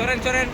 চলেন চলেন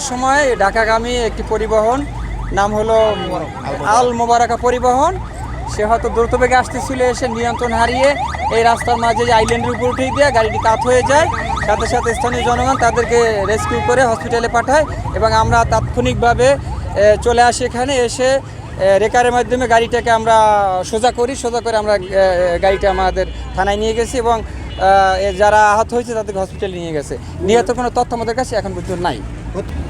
এর সময় ঢাকাগামী একটি পরিবহন, নাম হলো আল মোবারকা পরিবহন। সে হয়তো দ্রুত বেগে আসতেছিল, এসে নিয়ন্ত্রণ হারিয়ে এই রাস্তার মাঝে যে আইল্যান্ডের উপর উঠিয়ে দিয়ে গাড়িটি কাত হয়ে যায়। সাথে সাথে স্থানীয় জনগণ তাদেরকে রেস্কিউ করে হসপিটালে পাঠায় এবং আমরা তাৎক্ষণিকভাবে চলে আসি এখানে। এসে রেকারের মাধ্যমে গাড়িটাকে আমরা সোজা করি। সোজা করে আমরা গাড়িটা আমাদের থানায় নিয়ে গেছি এবং যারা আহত হয়েছে তাদেরকে হসপিটালে নিয়ে গেছে। নিহত কোনো তথ্য আমাদের কাছে এখন পর্যন্ত নাই।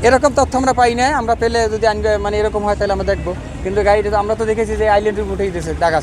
এরকম তথ্য আমরা পাই না আমরা পেলে যদি মানে এরকম হয় তাহলে আমরা দেখব। কিন্তু গাড়িটা আমরা তো দেখেছি যে আইল্যান্ডের উঠেই দিয়েছে দাগ